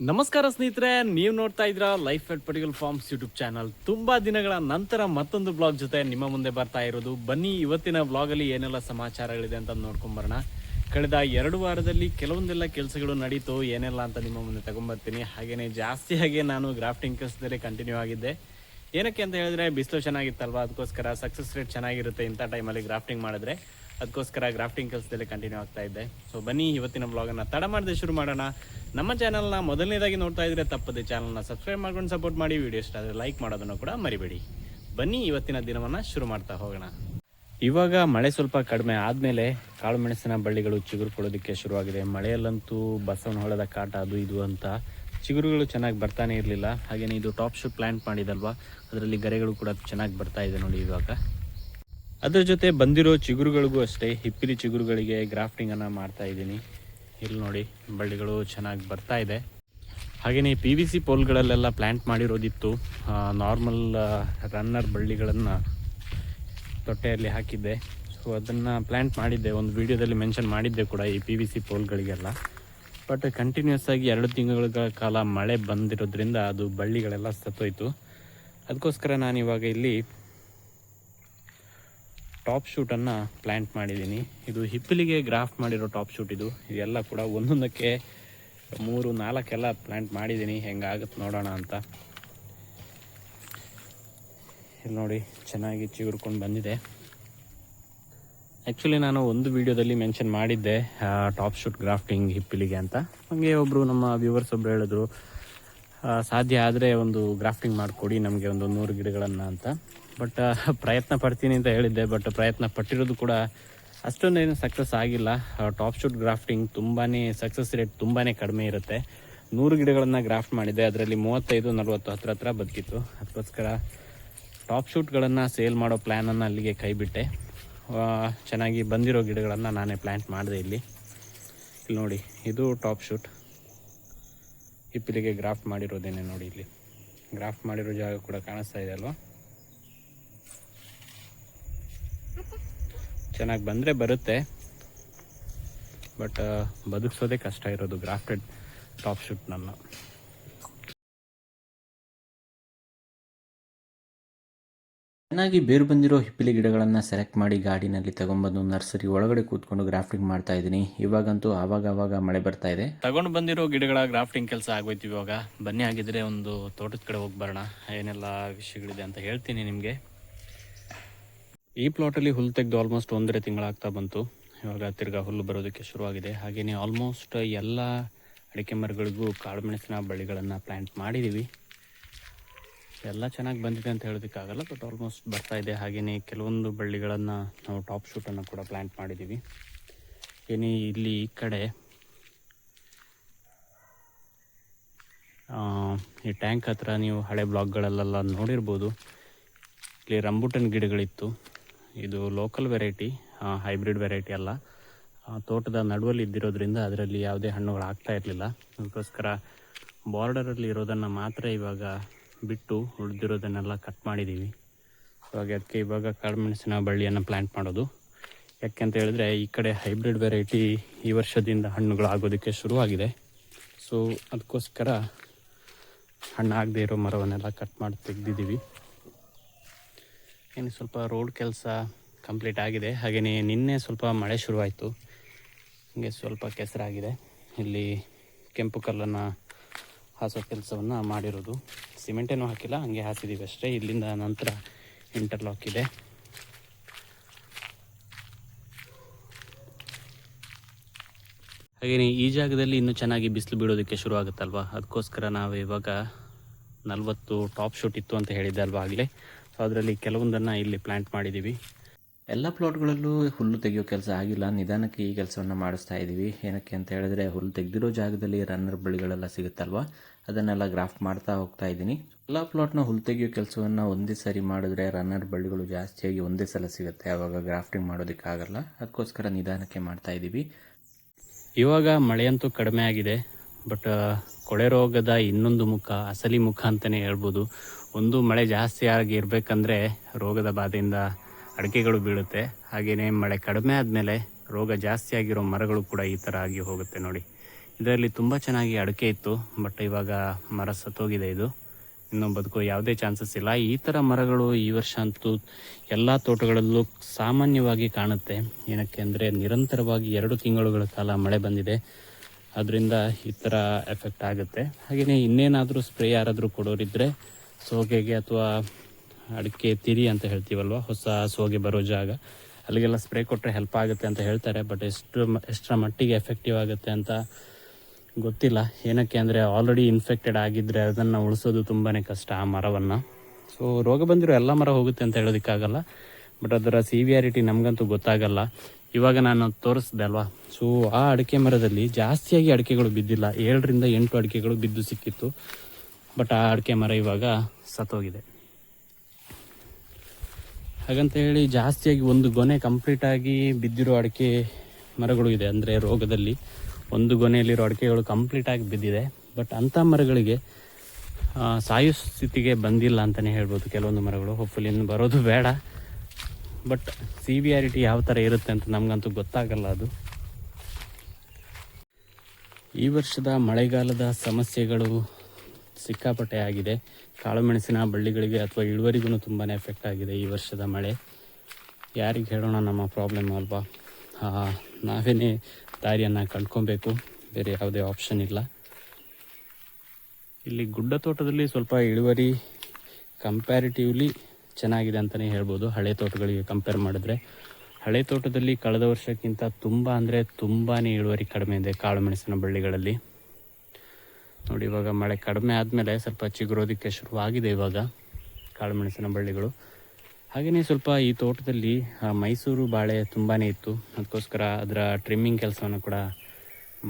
ನಮಸ್ಕಾರ ಸ್ನೇಹಿತರೆ, ನೀವು ನೋಡ್ತಾ ಇದ್ರ life at particle farms YouTube channel ತುಂಬಾ ದಿನಗಳ ನಂತರ ಮತ್ತೊಂದು ಬ್ಲಾಗ್ ಜೊತೆ ನಿಮ್ಮ ಮುಂದೆ ಬರ್ತಾ ಇರೋದು. ಬನ್ನಿ, ಇವತ್ತಿನ ಬ್ಲಾಗ್ ಅಲ್ಲಿ ಏನೆಲ್ಲ ಸಮಾಚಾರಗಳಿದೆ ಅಂತ ನೋಡ್ಕೊಂಬರೋಣ ಕಳೆದ ಎರಡು ವಾರದಲ್ಲಿ ಕೆಲವೊಂದೆಲ್ಲ ಕೆಲಸಗಳು ನಡೀತು, ಏನೆಲ್ಲ ಅಂತ ನಿಮ್ಮ ಮುಂದೆ ತಗೊಂಬರ್ತೀನಿ. ಹಾಗೇನೆ ಜಾಸ್ತಿಯಾಗಿ ನಾನು ಗ್ರಾಫ್ಟಿಂಗ್ ಕೆಲಸದಲ್ಲಿ ಕಂಟಿನ್ಯೂ ಆಗಿದ್ದೆ. ಏನಕ್ಕೆ ಅಂತ ಹೇಳಿದ್ರೆ, ಬಿಸಿಲು ಚೆನ್ನಾಗಿತ್ತಲ್ವಾ? ಅದಕ್ಕೋಸ್ಕರ ಸಕ್ಸಸ್ ರೇಟ್ ಚೆನ್ನಾಗಿರುತ್ತೆ ಇಂಥ ಟೈಮಲ್ಲಿ ಗ್ರಾಫ್ಟಿಂಗ್ ಮಾಡಿದ್ರೆ. ಅದಕ್ಕೋಸ್ಕರ ಗ್ರಾಫ್ಟಿಂಗ್ ಕೆಲಸದಲ್ಲಿ ಕಂಟಿನ್ಯೂ ಆಗ್ತಾ ಇದ್ದೆ. ಸೊ ಬನ್ನಿ, ಇವತ್ತಿನ ಬ್ಲಾಗನ್ನು ತಡ ಮಾಡದೆ ಶುರು ಮಾಡೋಣ. ನಮ್ಮ ಚಾನಲ್ನ ಮೊದಲನೇದಾಗಿ ನೋಡ್ತಾ ಇದ್ರೆ ತಪ್ಪದೆ ಚಾನಲ್ನ ಸಬ್ಸ್ಕ್ರೈಬ್ ಮಾಡ್ಕೊಂಡು ಸಪೋರ್ಟ್ ಮಾಡಿ. ವಿಡಿಯೋ ಇಷ್ಟ ಆದರೆ ಲೈಕ್ ಮಾಡೋದನ್ನು ಕೂಡ ಮರಿಬೇಡಿ. ಬನ್ನಿ, ಇವತ್ತಿನ ದಿನವನ್ನು ಶುರು ಮಾಡ್ತಾ ಹೋಗೋಣ. ಇವಾಗ ಮಳೆ ಸ್ವಲ್ಪ ಕಡಿಮೆ ಆದಮೇಲೆ ಕಾಳು ಮೆಣಸಿನ ಬಳ್ಳಿಗಳು ಚಿಗುರು ಕೊಡೋದಕ್ಕೆ ಶುರುವಾಗಿದೆ. ಮಳೆಯಲ್ಲಂತೂ ಬಸವನ ಹೊಳದ ಕಾಟ ಅದು ಇದು ಅಂತ. ಚಿಗುರುಗಳು ಚೆನ್ನಾಗಿ ಬರ್ತಾನೆ ಇರಲಿಲ್ಲ. ಹಾಗೆಯೇ ಇದು ಟಾಪ್ ಶೂ ಪ್ಲಾಂಟ್ ಮಾಡಿದಲ್ವಾ? ಅದರಲ್ಲಿ ಗರೆಗಳು ಕೂಡ ಚೆನ್ನಾಗಿ ಬರ್ತಾ ಇದೆ ನೋಡಿ ಇವಾಗ. ಅದ್ರ ಜೊತೆ ಬಂದಿರೋ ಚಿಗುರುಗಳಿಗೂ ಅಷ್ಟೇ, ಹಿಪ್ಪಿಲಿ ಚಿಗುರುಗಳಿಗೆ ಗ್ರಾಫ್ಟಿಂಗ್ ಅನ್ನ ಮಾಡ್ತಾ ಇದ್ದೀನಿ. ಇಲ್ಲಿ ನೋಡಿ, ಬಳ್ಳಿಗಳು ಚೆನ್ನಾಗಿ ಬರ್ತಾ ಇದೆ. ಹಾಗೆಯೇ ಪಿ ವಿ ಸಿ ಪೋಲ್ಗಳಲ್ಲೆಲ್ಲ ಪ್ಲ್ಯಾಂಟ್ ಮಾಡಿರೋದಿತ್ತು. ನಾರ್ಮಲ್ ರನ್ನರ್ ಬಳ್ಳಿಗಳನ್ನು ತೊಟ್ಟೆಯಲ್ಲಿ ಹಾಕಿದ್ದೆ. ಸೊ ಅದನ್ನು ಪ್ಲ್ಯಾಂಟ್ ಮಾಡಿದ್ದೆ. ಒಂದು ವಿಡಿಯೋದಲ್ಲಿ ಮೆನ್ಷನ್ ಮಾಡಿದ್ದೆ ಕೂಡ ಈ ಪಿ ವಿ ಸಿ ಪೋಲ್ಗಳಿಗೆಲ್ಲ. ಬಟ್ ಕಂಟಿನ್ಯೂಸ್ ಆಗಿ ಎರಡು ತಿಂಗಳ ಕಾಲ ಮಳೆ ಬಂದಿರೋದ್ರಿಂದ ಅದು ಬಳ್ಳಿಗಳೆಲ್ಲ ಸತ್ತೋಯ್ತು. ಅದಕ್ಕೋಸ್ಕರ ನಾನು ಇವಾಗ ಇಲ್ಲಿ ಟಾಪ್ ಶೂಟನ್ನು ಪ್ಲ್ಯಾಂಟ್ ಮಾಡಿದ್ದೀನಿ. ಇದು ಹಿಪ್ಪಲಿಗೆ ಗ್ರಾಫ್ಟ್ ಮಾಡಿರೋ ಟಾಪ್ ಶೂಟ್ ಇದು. ಇದೆಲ್ಲ ಕೂಡ ಒಂದೊಂದಕ್ಕೆ ಮೂರು, ನಾಲ್ಕೆಲ್ಲ ಪ್ಲ್ಯಾಂಟ್ ಮಾಡಿದ್ದೀನಿ. ಹೆಂಗಾಗುತ್ತೆ ನೋಡೋಣ ಅಂತ. ಇಲ್ಲಿ ನೋಡಿ, ಚೆನ್ನಾಗಿ ಚಿಗುರ್ಕೊಂಡು ಬಂದಿದೆ. ಆ್ಯಕ್ಚುಲಿ ನಾನು ಒಂದು ವಿಡಿಯೋದಲ್ಲಿ ಮೆನ್ಷನ್ ಮಾಡಿದ್ದೆ ಟಾಪ್ ಶೂಟ್ ಗ್ರಾಫ್ಟಿಂಗ್ ಹಿಪ್ಪಿಲಿಗೆ ಅಂತ. ಹಾಗೆ ಒಬ್ಬರು ನಮ್ಮ ವ್ಯೂವರ್ಸ್ ಒಬ್ಬರು ಹೇಳಿದ್ರು ಸಾಧ್ಯ ಆದರೆ ಒಂದು ಗ್ರಾಫ್ಟಿಂಗ್ ಮಾಡಿಕೊಡಿ, ನಮಗೆ ಒಂದು ನೂರು ಗಿಡಗಳನ್ನು ಅಂತ. ಬಟ್ ಪ್ರಯತ್ನ ಪಡ್ತೀನಿ ಅಂತ ಹೇಳಿದ್ದೆ, ಬಟ್ ಪ್ರಯತ್ನ ಪಟ್ಟಿರೋದು ಕೂಡ ಅಷ್ಟೊಂದೇನು ಸಕ್ಸಸ್ ಆಗಿಲ್ಲ. ಟಾಪ್ ಶೂಟ್ ಗ್ರಾಫ್ಟಿಂಗ್ ತುಂಬಾ ಸಕ್ಸಸ್ ರೇಟ್ ತುಂಬಾ ಕಡಿಮೆ ಇರುತ್ತೆ. ನೂರು ಗಿಡಗಳನ್ನು ಗ್ರಾಫ್ಟ್ ಮಾಡಿದೆ, ಅದರಲ್ಲಿ ಮೂವತ್ತೈದು ನಲವತ್ತು ಹತ್ರ ಹತ್ರ ಬದುಕಿತ್ತು. ಅದಕ್ಕೋಸ್ಕರ ಟಾಪ್ ಶೂಟ್ಗಳನ್ನು ಸೇಲ್ ಮಾಡೋ ಪ್ಲ್ಯಾನನ್ನು ಅಲ್ಲಿಗೆ ಕೈಬಿಟ್ಟೆ. ಚೆನ್ನಾಗಿ ಬಂದಿರೋ ಗಿಡಗಳನ್ನು ನಾನೇ ಪ್ಲ್ಯಾಂಟ್ ಮಾಡಿದೆ ಇಲ್ಲಿ. ಇಲ್ಲಿ ನೋಡಿ, ಇದು ಟಾಪ್ ಶೂಟ್ ಹಿಪ್ಪಿಲಿಗೆ ಗ್ರಾಫ್ಟ್ ಮಾಡಿರೋದೇನೆ ನೋಡಿ ಇಲ್ಲಿ. ಗ್ರಾಫ್ಟ್ ಮಾಡಿರೋ ಜಾಗ ಕೂಡ ಕಾಣಿಸ್ತಾ ಇದೆ ಅಲ್ವಾ? ಚೆನ್ನಾಗಿ ಬಂದರೆ ಬರುತ್ತೆ. ಬಟ್ ಬದುಕಿಸೋದೇ ಕಷ್ಟ ಇರೋದು ಗ್ರಾಫ್ಟೆಡ್ ಟಾಪ್ ಶೂಟ್ ನನ್ನ. ಚೆನ್ನಾಗಿ ಬೇರು ಬಂದಿರೋ ಹಿಪ್ಪಿಲಿ ಗಿಡಗಳನ್ನು ಸೆಲೆಕ್ಟ್ ಮಾಡಿ ಗಾಡಿನಲ್ಲಿ ತಗೊಂಡ್ಬಂದು ನರ್ಸರಿ ಒಳಗಡೆ ಕೂತ್ಕೊಂಡು ಗ್ರಾಫ್ಟಿಂಗ್ ಮಾಡ್ತಾ ಇದ್ದೀನಿ. ಇವಾಗಂತೂ ಆವಾಗ ಆವಾಗ ಮಳೆ ಬರ್ತಾ ಇದೆ. ತಗೊಂಡು ಬಂದಿರೋ ಗಿಡಗಳ ಗ್ರಾಫ್ಟಿಂಗ್ ಕೆಲಸ ಆಗೋಯ್ತು ಇವಾಗ. ಬನ್ನಿ ಆಗಿದ್ರೆ ಒಂದು ತೋಟದ ಕಡೆ ಹೋಗಿ ಬರೋಣ. ಏನೆಲ್ಲ ವಿಷಯಗಳಿದೆ ಅಂತ ಹೇಳ್ತೀನಿ ನಿಮಗೆ. ಈ ಪ್ಲಾಟಲ್ಲಿ ಹುಲ್ಲು ತೆಗೆದು ಆಲ್ಮೋಸ್ಟ್ ಒಂದரை ತಿಂಗಳಾಗ್ತಾ ಬಂತು. ಇವಾಗ ತಿರ್ಗಾ ಹುಲ್ಲು ಬರೋದಕ್ಕೆ ಶುರುವಾಗಿದೆ. ಹಾಗೆಯೇ ಆಲ್ಮೋಸ್ಟ್ ಎಲ್ಲ ಅಡಿಕೆ ಮರಗಳಿಗೂ ಕಾಳುಮೆಣಸಿನ ಬಳ್ಳಿಗಳನ್ನು ಪ್ಲ್ಯಾಂಟ್ ಮಾಡಿದ್ದೀವಿ ಎಲ್ಲ ಚೆನ್ನಾಗಿ ಬಂದಿದೆ ಅಂತ ಹೇಳೋದಕ್ಕಾಗಲ್ಲ ಬಟ್ ಆಲ್ಮೋಸ್ಟ್ ಬರ್ತಾ ಇದೆ. ಹಾಗೆಯೇ ಕೆಲವೊಂದು ಬಳ್ಳಿಗಳನ್ನು ನಾವು ಟಾಪ್ ಶೂಟನ್ನು ಕೂಡ ಪ್ಲ್ಯಾಂಟ್ ಮಾಡಿದ್ದೀವಿ ಏನೇ ಇಲ್ಲಿ ಈ ಕಡೆ ಈ ಟ್ಯಾಂಕ್ ಹತ್ರ ನೀವು ಹಳೆ ಬ್ಲಾಕ್ಗಳಲ್ಲೆಲ್ಲ ನೋಡಿರ್ಬೋದು. ಇಲ್ಲಿ ರಂಬುಟನ್ ಗಿಡಗಳಿತ್ತು. ಇದು ಲೋಕಲ್ ವೆರೈಟಿ ಹೈಬ್ರಿಡ್ ವೆರೈಟಿ ಅಲ್ಲ. ತೋಟದ ನಡುವಲ್ಲಿ ಇದ್ದಿರೋದ್ರಿಂದ ಅದರಲ್ಲಿ ಯಾವುದೇ ಹಣ್ಣುಗಳು ಆಗ್ತಾ ಇರಲಿಲ್ಲ. ಅದಕ್ಕೋಸ್ಕರ ಬಾರ್ಡರಲ್ಲಿ ಇರೋದನ್ನು ಮಾತ್ರ ಇವಾಗ ಬಿಟ್ಟು ಉಳಿದಿರೋದನ್ನೆಲ್ಲ ಕಟ್ ಮಾಡಿದ್ದೀವಿ ಹಾಗೆ ಅದಕ್ಕೆ ಇವಾಗ ಕಾಳುಮೆಣಸಿನ ಬಳ್ಳಿಯನ್ನು ಪ್ಲ್ಯಾಂಟ್ ಮಾಡೋದು. ಯಾಕೆ ಅಂತ ಹೇಳಿದ್ರೆ ಈ ಕಡೆ ಹೈಬ್ರಿಡ್ ವೆರೈಟಿ ಈ ವರ್ಷದಿಂದ ಹಣ್ಣುಗಳು ಆಗೋದಕ್ಕೆ ಶುರುವಾಗಿದೆ. ಸೊ ಅದಕ್ಕೋಸ್ಕರ ಹಣ್ಣಾಗದೇ ಇರೋ ಮರವನ್ನೆಲ್ಲ ಕಟ್ ಮಾಡಿ ತೆಗೆದಿದ್ದೀವಿ. ಇನ್ನು ಸ್ವಲ್ಪ ರೋಡ್ ಕೆಲಸ ಕಂಪ್ಲೀಟ್ ಆಗಿದೆ. ಹಾಗೆಯೇ ನಿನ್ನೆ ಸ್ವಲ್ಪ ಮಳೆ ಶುರುವಾಯಿತು. ಹೀಗೆ ಸ್ವಲ್ಪ ಕೆಸರಾಗಿದೆ. ಇಲ್ಲಿ ಕೆಂಪು ಕಲ್ಲನ್ನು ಹಾಸೋ ಕೆಲಸವನ್ನು ಮಾಡಿರೋದು. ಸಿಮೆಂಟೇನೂ ಹಾಕಿಲ್ಲ, ಹಂಗೆ ಹಾಸಿದ್ದೀವಿ ಅಷ್ಟೇ. ಇಲ್ಲಿಂದ ನಂತರ ಇಂಟರ್ಲಾಕ್ ಇದೆ. ಹಾಗೆಯೇ ಈ ಜಾಗದಲ್ಲಿ ಇನ್ನೂ ಚೆನ್ನಾಗಿ ಬಿಸಿಲು ಬೀಳೋದಕ್ಕೆ ಶುರು ಆಗುತ್ತಲ್ವ? ಅದಕ್ಕೋಸ್ಕರ ನಾವು ಇವಾಗ ನಲವತ್ತು ಟಾಪ್ ಶೂಟ್ ಇತ್ತು ಅಂತ ಹೇಳಿದ್ದೆ ಅಲ್ವಾ ಆಗಲೇ? ಸೊ ಅದರಲ್ಲಿ ಕೆಲವೊಂದನ್ನು ಇಲ್ಲಿ ಪ್ಲ್ಯಾಂಟ್ ಮಾಡಿದ್ದೀವಿ ಎಲ್ಲ ಪ್ಲಾಟ್ಗಳಲ್ಲೂ ಹುಲ್ಲು ತೆಗೆಯೋ ಕೆಲಸ ಆಗಿಲ್ಲ. ನಿಧಾನಕ್ಕೆ ಈ ಕೆಲಸವನ್ನು ಮಾಡಿಸ್ತಾ ಇದ್ದೀವಿ ಏನಕ್ಕೆ ಅಂತ ಹೇಳಿದ್ರೆ ಹುಲ್ಲು ತೆಗೆದಿರೋ ಜಾಗದಲ್ಲಿ ರನ್ನರ್ ಬಳ್ಳಿಗಳೆಲ್ಲ ಸಿಗುತ್ತಲ್ವ? ಅದನ್ನೆಲ್ಲ ಗ್ರಾಫ್ಟ್ ಮಾಡ್ತಾ ಹೋಗ್ತಾ ಇದ್ದೀನಿ ಎಲ್ಲ ಪ್ಲಾಟ್ನ ಹುಲ್ಲು ತೆಗೆಯೋ ಕೆಲಸವನ್ನು ಒಂದೇ ಸರಿ ಮಾಡಿದ್ರೆ ರನ್ನರ್ ಬಳ್ಳಿಗಳು ಜಾಸ್ತಿಯಾಗಿ ಒಂದೇ ಸಲ ಸಿಗುತ್ತೆ. ಆವಾಗ ಗ್ರಾಫ್ಟಿಂಗ್ ಮಾಡೋದಕ್ಕಾಗಲ್ಲ. ಅದಕ್ಕೋಸ್ಕರ ನಿಧಾನಕ್ಕೆ ಮಾಡ್ತಾ ಇದ್ದೀವಿ ಇವಾಗ ಮಳೆಯಂತೂ ಕಡಿಮೆ ಆಗಿದೆ. ಬಟ್ ಕೊಳೆ ರೋಗದ ಇನ್ನೊಂದು ಮುಖ, ಅಸಲಿ ಮುಖ ಅಂತಲೇ ಹೇಳ್ಬೋದು. ಒಂದು ಮಳೆ ಜಾಸ್ತಿ ಆಗಿ ಇರಬೇಕಂದ್ರೆ ರೋಗದ ಬಾಧೆಯಿಂದ ಅಡಿಕೆಗಳು ಬೀಳುತ್ತೆ. ಹಾಗೆಯೇ ಮಳೆ ಕಡಿಮೆ ಆದಮೇಲೆ ರೋಗ ಜಾಸ್ತಿ ಆಗಿರೋ ಮರಗಳು ಕೂಡ ಈ ಥರ ಆಗಿ ಹೋಗುತ್ತೆ ನೋಡಿ. ಇದರಲ್ಲಿ ತುಂಬ ಚೆನ್ನಾಗಿ ಅಡಿಕೆ ಇತ್ತು, ಬಟ್ ಇವಾಗ ಮರ ಸತ್ತೋಗಿದೆ ಇದು. ಇನ್ನೊಂದು ಬದುಕೋ ಯಾವುದೇ ಚಾನ್ಸಸ್ ಇಲ್ಲ. ಈ ಥರ ಮರಗಳು ಈ ವರ್ಷ ಅಂತೂ ಎಲ್ಲ ತೋಟಗಳಲ್ಲೂ ಸಾಮಾನ್ಯವಾಗಿ ಕಾಣುತ್ತೆ. ಏನಕ್ಕೆ ಅಂದರೆ ನಿರಂತರವಾಗಿ ಎರಡು ತಿಂಗಳುಗಳ ಕಾಲ ಮಳೆ ಬಂದಿದೆ. ಅದರಿಂದ ಈ ಥರ ಎಫೆಕ್ಟ್ ಆಗುತ್ತೆ. ಹಾಗೆಯೇ ಇನ್ನೇನಾದರೂ ಸ್ಪ್ರೇ ಯಾರಾದರೂ ಕೊಡೋರಿದ್ದರೆ ಸೋಗೆಗೆ ಅಥವಾ ಅಡಿಕೆ ತಿರಿ ಅಂತ ಹೇಳ್ತೀವಲ್ವ? ಹೊಸ ಸೋಗೆ ಬರೋ ಜಾಗ. ಅಲ್ಲಿಗೆಲ್ಲ ಸ್ಪ್ರೇ ಕೊಟ್ಟರೆ ಹೆಲ್ಪ್ ಆಗುತ್ತೆ ಅಂತ ಹೇಳ್ತಾರೆ. ಬಟ್ ಎಷ್ಟು ಎಷ್ಟರ ಮಟ್ಟಿಗೆ ಎಫೆಕ್ಟಿವ್ ಆಗುತ್ತೆ ಅಂತ ಗೊತ್ತಿಲ್ಲ. ಏನಕ್ಕೆ ಅಂದರೆ ಆಲ್ರೆಡಿ ಇನ್ಫೆಕ್ಟೆಡ್ ಆಗಿದ್ದರೆ ಅದನ್ನು ಉಳಿಸೋದು ತುಂಬಾ ಕಷ್ಟ ಆ ಮರವನ್ನು. ಸೊ ರೋಗ ಬಂದಿರೋ ಎಲ್ಲ ಮರ ಹೋಗುತ್ತೆ ಅಂತ ಹೇಳೋದಕ್ಕಾಗಲ್ಲ. ಬಟ್ ಅದರ ಸಿವಿಯಾರಿಟಿ ನಮಗಂತೂ ಗೊತ್ತಾಗಲ್ಲ. ಇವಾಗ ನಾನು ತೋರಿಸ್ದೆ ಅಲ್ವಾ? ಸೊ ಆ ಅಡಿಕೆ ಮರದಲ್ಲಿ ಜಾಸ್ತಿಯಾಗಿ ಅಡಿಕೆಗಳು ಬಿದ್ದಿಲ್ಲ. ಏಳರಿಂದ ಎಂಟು ಅಡಿಕೆಗಳು ಬಿದ್ದು ಸಿಕ್ಕಿತ್ತು. ಬಟ್ ಆ ಅಡಿಕೆ ಮರ ಇವಾಗ ಸತ್ತೋಗಿದೆ. ಹಾಗಂತ ಹೇಳಿ ಜಾಸ್ತಿಯಾಗಿ ಒಂದು ಗೊನೆ ಕಂಪ್ಲೀಟಾಗಿ ಬಿದ್ದಿರೋ ಅಡಿಕೆ ಮರಗಳು ಇದೆ. ಅಂದರೆ ರೋಗದಲ್ಲಿ ಒಂದು ಗೊನೆಯಲ್ಲಿರೋ ಅಡಿಕೆಗಳು ಕಂಪ್ಲೀಟಾಗಿ ಬಿದ್ದಿದೆ. ಬಟ್ ಅಂಥ ಮರಗಳಿಗೆ ಸಾಯೋ ಸ್ಥಿತಿಗೆ ಬಂದಿಲ್ಲ ಅಂತಲೇ ಹೇಳ್ಬೋದು ಕೆಲವೊಂದು ಮರಗಳು. ಹೋಪ್ಫುಲಿ ಇನ್ನು ಬರೋದು ಬೇಡ. ಬಟ್ ಸಿವಿಯಾರಿಟಿ ಯಾವ ಥರ ಇರುತ್ತೆ ಅಂತ ನಮಗಂತೂ ಗೊತ್ತಾಗಲ್ಲ ಅದು. ಈ ವರ್ಷದ ಮಳೆಗಾಲದ ಸಮಸ್ಯೆಗಳು ಸಿಕ್ಕಾಪಟ್ಟೆ ಆಗಿದೆ. ಕಾಳುಮೆಣಸಿನ ಬಳ್ಳಿಗಳಿಗೆ ಅಥವಾ ಇಳುವರಿಗೂ ತುಂಬಾ ಎಫೆಕ್ಟ್ ಆಗಿದೆ ಈ ವರ್ಷದ ಮಳೆ. ಯಾರಿಗೆ ಹೇಳೋಣ ನಮ್ಮ ಪ್ರಾಬ್ಲಮ್ ಅಲ್ವಾ? ನಾವೇನೇ ದಾರಿಯನ್ನು ಕಂಡ್ಕೊಬೇಕು. ಬೇರೆ ಯಾವುದೇ ಆಪ್ಷನ್ ಇಲ್ಲ. ಇಲ್ಲಿ ಗುಡ್ಡ ತೋಟದಲ್ಲಿ ಸ್ವಲ್ಪ ಇಳುವರಿ ಕಂಪ್ಯಾರಿಟಿವ್ಲಿ ಚೆನ್ನಾಗಿದೆ ಅಂತಲೇ ಹೇಳ್ಬೋದು. ಹಳೆ ತೋಟಗಳಿಗೆ ಕಂಪೇರ್ ಮಾಡಿದ್ರೆ. ಹಳೆ ತೋಟದಲ್ಲಿ ಕಳೆದ ವರ್ಷಕ್ಕಿಂತ ತುಂಬ ಅಂದರೆ ತುಂಬಾ ಇಳುವರಿ ಕಡಿಮೆ ಇದೆ ಕಾಳು ಮೆಣಸಿನ ಬಳ್ಳಿಗಳಲ್ಲಿ. ನೋಡಿ, ಇವಾಗ ಮಳೆ ಕಡಿಮೆ ಆದಮೇಲೆ ಸ್ವಲ್ಪ ಚಿಗುರೋದಕ್ಕೆ ಶುರುವಾಗಿದೆ ಇವಾಗ ಕಾಳು ಮೆಣಸಿನ ಬಳ್ಳಿಗಳು. ಹಾಗೆಯೇ ಸ್ವಲ್ಪ ಈ ತೋಟದಲ್ಲಿ ಮೈಸೂರು ಬಾಳೆ ತುಂಬಾ ಇತ್ತು. ಅದಕ್ಕೋಸ್ಕರ ಅದರ ಟ್ರಿಮ್ಮಿಂಗ್ ಕೆಲಸವನ್ನು ಕೂಡ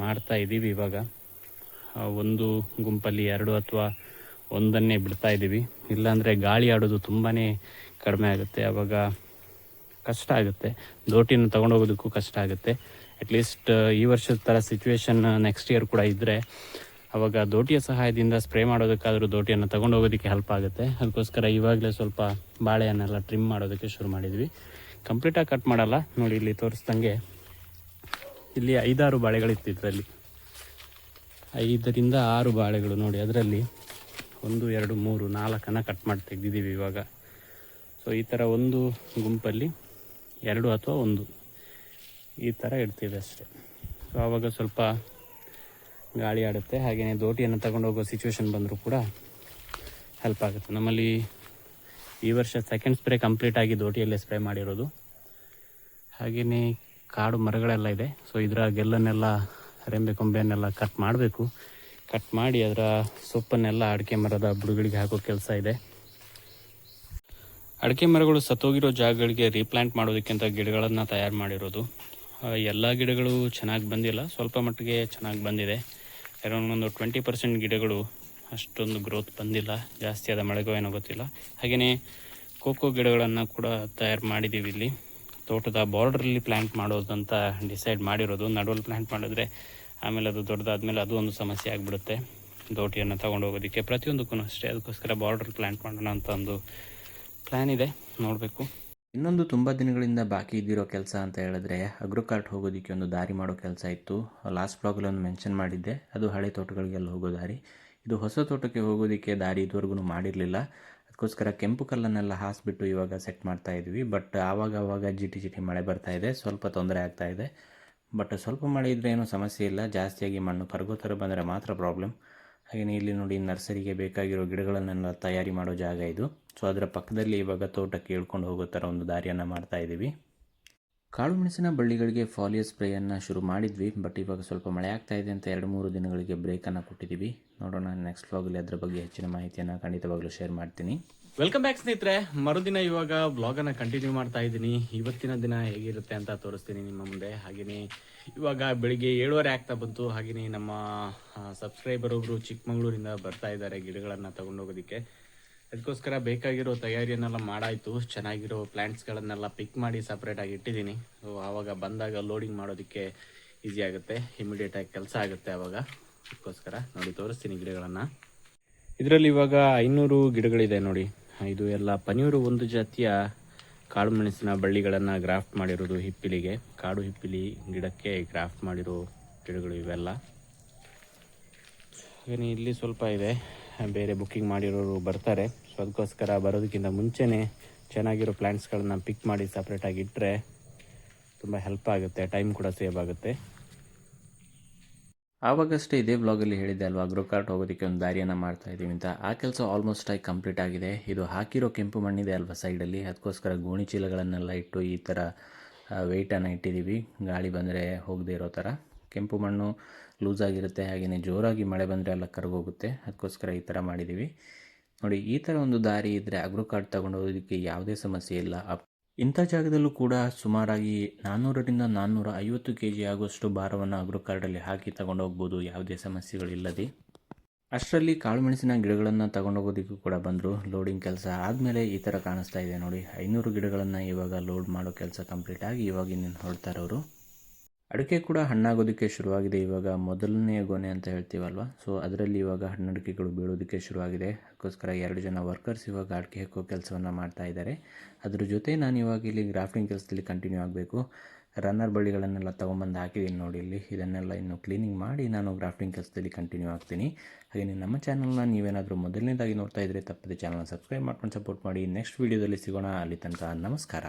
ಮಾಡ್ತಾ ಇದ್ದೀವಿ ಇವಾಗ. ಒಂದು ಗುಂಪಲ್ಲಿ ಎರಡು ಅಥವಾ ಒಂದನ್ನೇ ಬಿಡ್ತಾ ಇದ್ದೀವಿ. ಇಲ್ಲಾಂದರೆ ಗಾಳಿ ಆಡೋದು ತುಂಬಾ ಕಡಿಮೆ ಆಗುತ್ತೆ. ಆವಾಗ ಕಷ್ಟ ಆಗುತ್ತೆ. ದೋಟಿನ ತೊಗೊಂಡೋಗೋದಕ್ಕೂ ಕಷ್ಟ ಆಗುತ್ತೆ. ಅಟ್ಲೀಸ್ಟ್ ಈ ವರ್ಷದ ಥರ ಸಿಚುವೇಶನ್ ನೆಕ್ಸ್ಟ್ ಇಯರ್ ಕೂಡ ಇದ್ದರೆ ಅವಾಗ ದೋಟಿಯ ಸಹಾಯದಿಂದ ಸ್ಪ್ರೇ ಮಾಡೋದಕ್ಕಾದರೂ ದೋಟಿಯನ್ನು ತೊಗೊಂಡೋಗೋದಕ್ಕೆ ಹೆಲ್ಪ್ ಆಗುತ್ತೆ. ಅದಕ್ಕೋಸ್ಕರ ಇವಾಗಲೇ ಸ್ವಲ್ಪ ಬಾಳೆಯನ್ನೆಲ್ಲ ಟ್ರಿಮ್ ಮಾಡೋದಕ್ಕೆ ಶುರು ಮಾಡಿದ್ವಿ. ಕಂಪ್ಲೀಟಾಗಿ ಕಟ್ ಮಾಡಲ್ಲ. ನೋಡಿ, ಇಲ್ಲಿ ತೋರಿಸ್ದಂಗೆ ಇಲ್ಲಿ ಐದಾರು ಬಾಳೆಗಳಿತ್ತು ಇದರಲ್ಲಿ. ಐದರಿಂದ ಆರು ಬಾಳೆಗಳು ನೋಡಿ, ಅದರಲ್ಲಿ ಒಂದು, ಎರಡು, ಮೂರು, ನಾಲ್ಕನ್ನು ಕಟ್ ಮಾಡಿ ತೆಗೆದಿದ್ದೀವಿ ಇವಾಗ. ಸೊ ಈ ಥರ ಒಂದು ಗುಂಪಲ್ಲಿ ಎರಡು ಅಥವಾ ಒಂದು ಈ ಥರ ಇಡ್ತೀವಿ ಅಷ್ಟೇ. ಸೊ ಆವಾಗ ಸ್ವಲ್ಪ ಗಾಳಿ ಆಡುತ್ತೆ. ಹಾಗೆಯೇ ದೋಟಿಯನ್ನು ತಗೊಂಡು ಹೋಗೋ ಸಿಚುವೇಶನ್ ಬಂದರೂ ಕೂಡ ಹೆಲ್ಪ್ ಆಗುತ್ತೆ. ನಮ್ಮಲ್ಲಿ ಈ ವರ್ಷ ಸೆಕೆಂಡ್ ಸ್ಪ್ರೇ ಕಂಪ್ಲೀಟ್ ಆಗಿ ದೋಟಿಯಲ್ಲೇ ಸ್ಪ್ರೇ ಮಾಡಿರೋದು. ಹಾಗೆಯೇ ಕಾಡು ಮರಗಳೆಲ್ಲ ಇದೆ. ಸೊ ಇದರ ಗೆಲ್ಲನ್ನೆಲ್ಲ ರೆಂಬೆ ಕೊಂಬೆಯನ್ನೆಲ್ಲ ಕಟ್ ಮಾಡಬೇಕು. ಕಟ್ ಮಾಡಿ ಅದರ ಸೊಪ್ಪನ್ನೆಲ್ಲ ಅಡಿಕೆ ಮರದ ಬುಡಗಳಿಗೆ ಹಾಕೋ ಕೆಲಸ ಇದೆ. ಅಡಿಕೆ ಮರಗಳು ಸತ್ತೋಗಿರೋ ಜಾಗಗಳಿಗೆ ರೀಪ್ಲಾಂಟ್ ಮಾಡೋದಕ್ಕಿಂತ ಗಿಡಗಳನ್ನು ತಯಾರು ಮಾಡಿರೋದು. ಎಲ್ಲ ಗಿಡಗಳು ಚೆನ್ನಾಗಿ ಬಂದಿಲ್ಲ. ಸ್ವಲ್ಪ ಮಟ್ಟಿಗೆ ಚೆನ್ನಾಗಿ ಬಂದಿದೆ. ಅರೌಂಡ್ ಒಂದು ಟ್ವೆಂಟಿ ಪರ್ಸೆಂಟ್ ಗಿಡಗಳು ಅಷ್ಟೊಂದು ಗ್ರೋತ್ ಬಂದಿಲ್ಲ. ಜಾಸ್ತಿ ಆದ ಮಳೆಗೋ ಏನೋ ಗೊತ್ತಿಲ್ಲ. ಹಾಗೆಯೇ ಕೋಕೋ ಗಿಡಗಳನ್ನು ಕೂಡ ತಯಾರು ಮಾಡಿದ್ದೀವಿ ಇಲ್ಲಿ. ತೋಟದ ಬಾರ್ಡ್ರಲ್ಲಿ ಪ್ಲ್ಯಾಂಟ್ ಮಾಡೋದಂತ ಡಿಸೈಡ್ ಮಾಡಿರೋದು. ನಡುವಲ್ಲಿ ಪ್ಲ್ಯಾಂಟ್ ಮಾಡಿದ್ರೆ ಆಮೇಲೆ ಅದು ದೊಡ್ಡದಾದ್ಮೇಲೆ ಅದು ಒಂದು ಸಮಸ್ಯೆ ಆಗಿಬಿಡುತ್ತೆ. ದೋಟಿಯನ್ನು ತಗೊಂಡು ಹೋಗೋದಕ್ಕೆ ಪ್ರತಿಯೊಂದಕ್ಕೂ ಅಷ್ಟೇ. ಅದಕ್ಕೋಸ್ಕರ ಬಾರ್ಡರ್ ಪ್ಲ್ಯಾಂಟ್ ಮಾಡೋಣ ಅಂತ ಒಂದು ಪ್ಲ್ಯಾನ್ ಇದೆ. ನೋಡಬೇಕು. ಇನ್ನೊಂದು ತುಂಬ ದಿನಗಳಿಂದ ಬಾಕಿ ಇದ್ದಿರೋ ಕೆಲಸ ಅಂತ ಹೇಳಿದ್ರೆ ಅಗ್ರೋಕಾರ್ಟ್ ಹೋಗೋದಕ್ಕೆ ಒಂದು ದಾರಿ ಮಾಡೋ ಕೆಲಸ ಇತ್ತು. ಲಾಸ್ಟ್ ಬ್ಲಾಗಲ್ಲಿ ಒಂದು ಮೆನ್ಷನ್ ಮಾಡಿದ್ದೆ. ಅದು ಹಳೆ ತೋಟಗಳಿಗೆಲ್ಲ ಹೋಗೋ ದಾರಿ. ಇದು ಹೊಸ ತೋಟಕ್ಕೆ ಹೋಗೋದಕ್ಕೆ ದಾರಿ ಇದುವರೆಗೂ ಮಾಡಿರಲಿಲ್ಲ. ಅದಕ್ಕೋಸ್ಕರ ಕೆಂಪು ಕಲ್ಲನ್ನೆಲ್ಲ ಹಾಸ್ಬಿಟ್ಟು ಇವಾಗ ಸೆಟ್ ಮಾಡ್ತಾ ಇದ್ವಿ. ಬಟ್ ಆವಾಗ ಆವಾಗ ಜಿಟಿ ಜಿಟಿ ಮಳೆ ಬರ್ತಾ ಇದೆ. ಸ್ವಲ್ಪ ತೊಂದರೆ ಆಗ್ತಾ ಇದೆ. ಬಟ್ ಸ್ವಲ್ಪ ಮಳೆ ಇದ್ದರೆ ಏನೂ ಸಮಸ್ಯೆ ಇಲ್ಲ. ಜಾಸ್ತಿಯಾಗಿ ಮಣ್ಣು ಕರಗೋ ಥರ ಬಂದರೆ ಮಾತ್ರ ಪ್ರಾಬ್ಲಮ್ ಹಾಗೆಯೇ ಇಲ್ಲಿ ನೋಡಿ ನರ್ಸರಿಗೆ ಬೇಕಾಗಿರೋ ಗಿಡಗಳನ್ನೆಲ್ಲ ತಯಾರಿ ಮಾಡೋ ಜಾಗ ಇದು. ಸೊ ಅದರ ಪಕ್ಕದಲ್ಲಿ ಇವಾಗ ತೋಟಕ್ಕೆ ಇಳ್ಕೊಂಡು ಹೋಗೋ ಥರ ಒಂದು ದಾರಿಯನ್ನು ಮಾಡ್ತಾ ಇದ್ದೀವಿ ಕಾಳು ಮೆಣಸಿನ ಬಳ್ಳಿಗಳಿಗೆ ಫಾಲಿಯರ್ ಸ್ಪ್ರೇಯನ್ನು ಶುರು ಮಾಡಿದ್ವಿ, ಬಟ್ ಇವಾಗ ಸ್ವಲ್ಪ ಮಳೆ ಆಗ್ತಾ ಇದೆ ಅಂತ ಎರಡು ಮೂರು ದಿನಗಳಿಗೆ ಬ್ರೇಕನ್ನು ಕೊಟ್ಟಿದ್ದೀವಿ ನೋಡೋಣ ನೆಕ್ಸ್ಟ್ ವ್ಲಾಗಲ್ಲಿ ಅದರ ಬಗ್ಗೆ ಹೆಚ್ಚಿನ ಮಾಹಿತಿಯನ್ನು ಖಂಡಿತವಾಗ್ಲೂ ಶೇರ್ ಮಾಡ್ತೀನಿ. ವೆಲ್ಕಮ್ ಬ್ಯಾಕ್ ಸ್ನೇಹಿತರೆ. ಮರುದಿನ ಇವಾಗ ಬ್ಲಾಗನ್ನು ಕಂಟಿನ್ಯೂ ಮಾಡ್ತಾ ಇದ್ದೀನಿ. ಇವತ್ತಿನ ದಿನ ಹೇಗಿರುತ್ತೆ ಅಂತ ತೋರಿಸ್ತೀನಿ ನಿಮ್ಮ ಮುಂದೆ. ಹಾಗೆಯೇ ಇವಾಗ ಬೆಳಿಗ್ಗೆ ಏಳುವರೆ ಆಗ್ತಾ ಬಂತು. ಹಾಗೆಯೇ ನಮ್ಮ ಸಬ್ಸ್ಕ್ರೈಬರ್ ಒಬ್ಬರು ಚಿಕ್ಕಮಗಳೂರಿಂದ ಬರ್ತಾ ಇದ್ದಾರೆ ಗಿಡಗಳನ್ನು ತಗೊಂಡೋಗೋದಕ್ಕೆ. ಅದಕ್ಕೋಸ್ಕರ ಬೇಕಾಗಿರೋ ತಯಾರಿಯನ್ನೆಲ್ಲ ಮಾಡಾಯಿತು. ಚೆನ್ನಾಗಿರೋ ಪ್ಲ್ಯಾಂಟ್ಸ್ಗಳನ್ನೆಲ್ಲ ಪಿಕ್ ಮಾಡಿ ಸಪ್ರೇಟಾಗಿ ಇಟ್ಟಿದ್ದೀನಿ. ಸೊ ಆವಾಗ ಬಂದಾಗ ಲೋಡಿಂಗ್ ಮಾಡೋದಕ್ಕೆ ಈಸಿ ಆಗುತ್ತೆ. ಇಮಿಡಿಯೇಟಾಗಿ ಕೆಲಸ ಆಗುತ್ತೆ ಆವಾಗ. ಅದಕ್ಕೋಸ್ಕರ ನೋಡಿ ತೋರಿಸ್ತೀನಿ ಗಿಡಗಳನ್ನು. ಇದರಲ್ಲಿ ಇವಾಗ ಐನೂರು ಗಿಡಗಳಿದೆ ನೋಡಿ. ಇದು ಎಲ್ಲ ಪನೀರು ಒಂದು ಜಾತಿಯ ಕಾಳು ಮೆಣಸಿನ ಬಳ್ಳಿಗಳನ್ನು ಗ್ರಾಫ್ಟ್ ಮಾಡಿರೋದು ಹಿಪ್ಪಿಲಿಗೆ. ಕಾಡು ಹಿಪ್ಪಿಲಿ ಗಿಡಕ್ಕೆ ಗ್ರಾಫ್ಟ್ ಮಾಡಿರೋ ಗಿಡಗಳು ಇವೆಲ್ಲ. ಇಲ್ಲಿ ಸ್ವಲ್ಪ ಇದೆ. ಬೇರೆ ಬುಕ್ಕಿಂಗ್ ಮಾಡಿರೋರು ಬರ್ತಾರೆ. ಸೊ ಅದಕ್ಕೋಸ್ಕರ ಬರೋದಕ್ಕಿಂತ ಮುಂಚೆನೇ ಚೆನ್ನಾಗಿರೋ ಪ್ಲ್ಯಾಂಟ್ಸ್ಗಳನ್ನ ಪಿಕ್ ಮಾಡಿ ಸಪ್ರೇಟಾಗಿ ಇಟ್ಟರೆ ತುಂಬ ಹೆಲ್ಪ್ ಆಗುತ್ತೆ ಟೈಮ್ ಕೂಡ ಸೇವ್ ಆಗುತ್ತೆ. ಆವಾಗಷ್ಟೇ ಇದೇ ಬ್ಲಾಗಲ್ಲಿ ಹೇಳಿದ್ದೆ ಅಲ್ವಾ ಗ್ರೋಕಾರ್ಟ್ ಹೋಗೋದಕ್ಕೆ ಒಂದು ದಾರಿಯನ್ನು ಮಾಡ್ತಾ ಇದ್ದೀವಿ ಅಂತ. ಆ ಕೆಲಸ ಆಲ್ಮೋಸ್ಟ್ ಆಗಿ ಕಂಪ್ಲೀಟ್ ಆಗಿದೆ. ಇದು ಹಾಕಿರೋ ಕೆಂಪು ಮಣ್ಣಿದೆ ಅಲ್ವಾ ಸೈಡಲ್ಲಿ ಅದಕ್ಕೋಸ್ಕರ ಗೋಣಿ ಚೀಲಗಳನ್ನೆಲ್ಲ ಇಟ್ಟು ಈ ಥರ ವೆಯ್ಟನ್ನು ಇಟ್ಟಿದ್ದೀವಿ. ಗಾಳಿ ಬಂದರೆ ಹೋಗದೇ ಇರೋ ಥರ ಕೆಂಪು ಮಣ್ಣು ಲೂಸ್ ಆಗಿರುತ್ತೆ ಹಾಗೆಯೇ ಜೋರಾಗಿ ಮಳೆ ಬಂದರೆ ಎಲ್ಲ ಕರಗೋಗುತ್ತೆ. ಅದಕ್ಕೋಸ್ಕರ ಈ ಥರ ಮಾಡಿದ್ದೀವಿ. ನೋಡಿ, ಈ ಥರ ಒಂದು ದಾರಿ ಇದ್ದರೆ ಅಗ್ರೋ ಕಾರ್ಡ್ ತಗೊಂಡು ಹೋಗೋದಕ್ಕೆ ಯಾವುದೇ ಸಮಸ್ಯೆ ಇಲ್ಲ. ಇಂಥ ಜಾಗದಲ್ಲೂ ಕೂಡ ಸುಮಾರಾಗಿ ನಾನ್ನೂರರಿಂದ ನಾನ್ನೂರ ಐವತ್ತು ಕೆ ಜಿ ಆಗುವಷ್ಟು ಭಾರವನ್ನು ಅಗ್ರೋ ಕಾರ್ಡಲ್ಲಿ ಹಾಕಿ ತಗೊಂಡು ಹೋಗ್ಬೋದು ಯಾವುದೇ ಸಮಸ್ಯೆಗಳಿಲ್ಲದೆ. ಅಷ್ಟರಲ್ಲಿ ಕಾಳುಮೆಣಸಿನ ಗಿಡಗಳನ್ನು ತಗೊಂಡೋಗೋದಕ್ಕೂ ಕೂಡ ಬಂದರು ಲೋಡಿಂಗ್ ಕೆಲಸ ಆದಮೇಲೆ ಈ ಥರ ಕಾಣಿಸ್ತಾ ಇದೆ ನೋಡಿ, ಐನೂರು ಗಿಡಗಳನ್ನು ಇವಾಗ ಲೋಡ್ ಮಾಡೋ ಕೆಲಸ ಕಂಪ್ಲೀಟ್ ಆಗಿ ಇವಾಗ ಇನ್ನೇನು ಹೊರಡ್ತಾ ಇರೋರು. ಅಡಿಕೆ ಕೂಡ ಹಣ್ಣಾಗೋದಕ್ಕೆ ಶುರುವಾಗಿದೆ. ಇವಾಗ ಮೊದಲನೇ ಗೊನೆ ಅಂತ ಹೇಳ್ತೀವಲ್ವ? ಸೊ ಅದರಲ್ಲಿ ಇವಾಗ ಹಣ್ಣಡಿಕೆಗಳು ಬೀಳೋದಕ್ಕೆ ಶುರುವಾಗಿದೆ. ಅದಕ್ಕೋಸ್ಕರ ಎರಡು ಜನ ವರ್ಕರ್ಸ್ ಇವಾಗ ಅಡಿಕೆ ಹಾಕೋ ಕೆಲಸವನ್ನು ಮಾಡ್ತಾ ಇದ್ದಾರೆ. ಅದ್ರ ಜೊತೆ ನಾನು ಇವಾಗ ಇಲ್ಲಿ ಗ್ರಾಫ್ಟಿಂಗ್ ಕೆಲಸದಲ್ಲಿ ಕಂಟಿನ್ಯೂ ಆಗಬೇಕು. ರನ್ನರ್ ಬಳ್ಳಿಗಳನ್ನೆಲ್ಲ ತೊಗೊಂಬಂದು ಹಾಕಿದ್ದೀನಿ ನೋಡಿ ಇಲ್ಲಿ. ಇದನ್ನೆಲ್ಲ ಇನ್ನು ಕ್ಲೀನಿಂಗ್ ಮಾಡಿ ನಾನು ಗ್ರಾಫ್ಟಿಂಗ್ ಕೆಲಸದಲ್ಲಿ ಕಂಟಿನ್ಯೂ ಆಗ್ತೀನಿ. ಹಾಗೆ ನಮ್ಮ ಚಾನಲ್ನ ನೀವೇನಾದರೂ ಮೊದಲನೇದಾಗಿ ನೋಡ್ತಾ ಇದ್ದರೆ ತಪ್ಪದೆ ಚಾನಲ್ನ ಸಬ್ಸ್ಕ್ರೈಬ್ ಮಾಡ್ಕೊಂಡು ಸಪೋರ್ಟ್ ಮಾಡಿ. ನೆಕ್ಸ್ಟ್ ವೀಡಿಯೋದಲ್ಲಿ ಸಿಗೋಣ. ಅಲ್ಲಿ ತನಕ ನಮಸ್ಕಾರ.